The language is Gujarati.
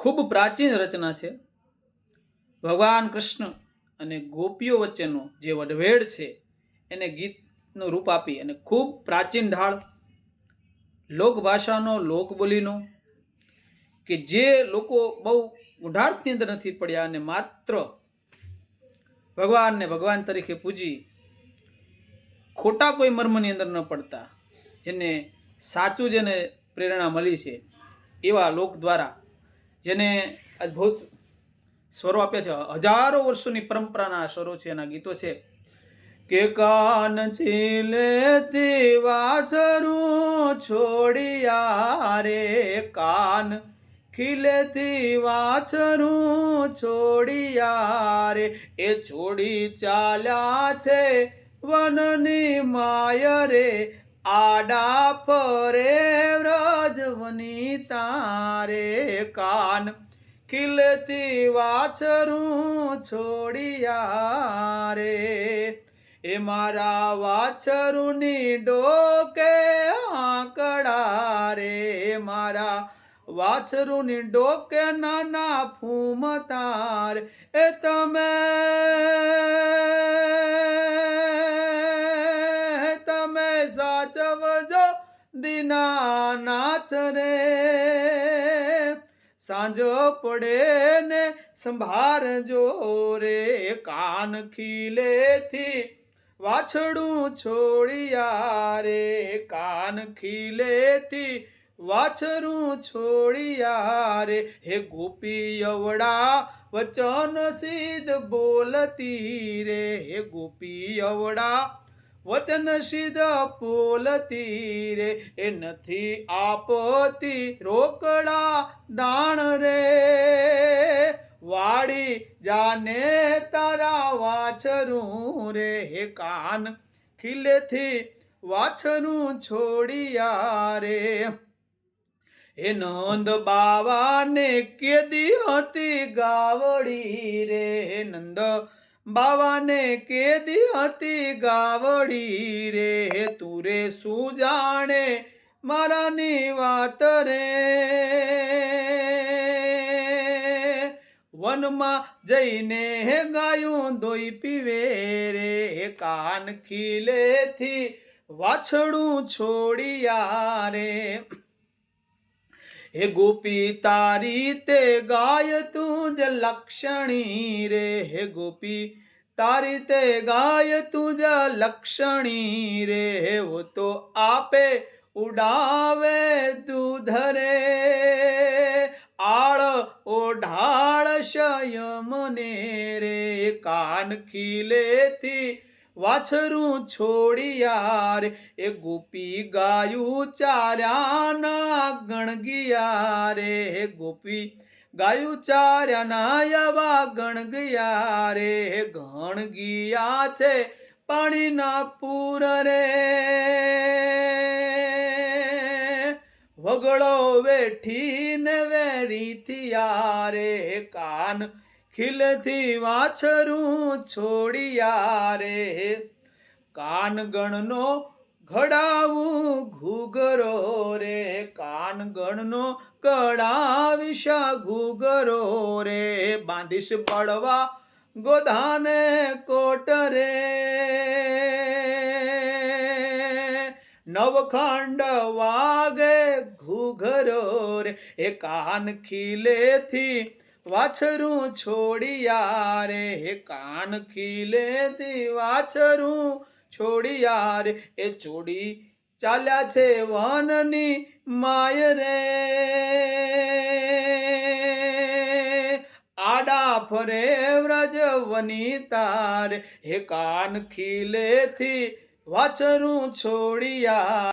ખૂબ પ્રાચીન રચના છે. ભગવાન કૃષ્ણ અને ગોપીઓ વચ્ચેનો જે વઢવેડ છે, એને ગીતનું રૂપ આપી અને ખૂબ પ્રાચીન ઢાળ, લોકભાષાનો, લોકબોલીનો, કે જે લોકો બહુ ઊંઢાર્થની અંદર નથી પડ્યા અને માત્ર ભગવાનને ભગવાન તરીકે પૂજી, ખોટા કોઈ મર્મની અંદર ન પડતા, જેને સાચું જેને પ્રેરણા મળી છે, એવા લોક દ્વારા જેને અદ્ભુત સ્વરો આપ્યા છે. હજારો વર્ષોની પરંપરાના સ્વરો છે એના ગીતો છે. કે કાન છીલેથી વાસરું છોડિયા રે કાન. ખીલેથી વાછરું છોડિયા રે. એ છોડી ચાલ્યા છે વનની માય રે આડા ફરે વ્રજવની તારે કાન. ખીલતી વાછરું છોડિયા રે એ મારા વાછરુની ડોકે આંકડા રે મારા વાછરુની ડોકે નાના ફૂમતાર. એ તમે તમે સાચવજો દીનાનાથ રે, સાંજો પડે ને સંભારજો રે, કાન ખીલેથી વાછડું છોડિયા રે, કાન ખીલેથી વાછરું છોડિયા રે. હે ગોપી અવડા વચન સિદ્ધ બોલતી રે, હે ગોપી અવડા વચન સિદ્ધ બોલતી રે એ નથી આપતી રોકડા દાણ રે. વાડી જાને તારા વાછરું રે, હે કાન ખીલેથી વાછરું છોડિયા રે. એ નંદ બાવાને કેદી હતી ગાવડી રે નંદ બાવાને કેદી હતી ગાવડી રે તુરે શું જાણે મારાની વાત રે? વનમાં જઈને હે ગાયું દોઈ પીવે રે, કાન ખીલેથી વાછડું છોડિયા રે. હે ગોપી, તારી તે ગાય તું જ લક્ષણી રે. હે ગોપી, તારી તે ગાય તું જ લક્ષણી રે. હો તો આપે ઉડાવે દૂધ રે. આળ ઓઢાળ શયમને રે. કાન ખીલેથી વાછરું છોડી રે એ ગોપી ગાયું ચાર્યાના ગણગિયા રે ગોપી ગાયું ચાર્યાના યવા ગણગિયા રે ગણ ગયા છે પાણીના પૂર રે. વગળો વેઠીને આ રે કાન ખીલથી વાછરું છોડિયા રે. કાન ગણનો ઘડાવું ઘૂગરો રે. કાન ગણનો કડાવીશ ઘૂગરો રે. બાંધીશ પડવા ગોધાને કોટ રે. નવખંડ વાગે ઘૂઘરો રે. એ કાન ખીલેથી વાછરું છોડિયા રે, હે કાન ખીલેથી વાછરું છોડિયા રે, એ છોડી ચાલ્યા છે વનની માય રે. આડા ફરે વ્રજ વનિતા રે, હે કાન ખીલેથી વાછરું છોડિયા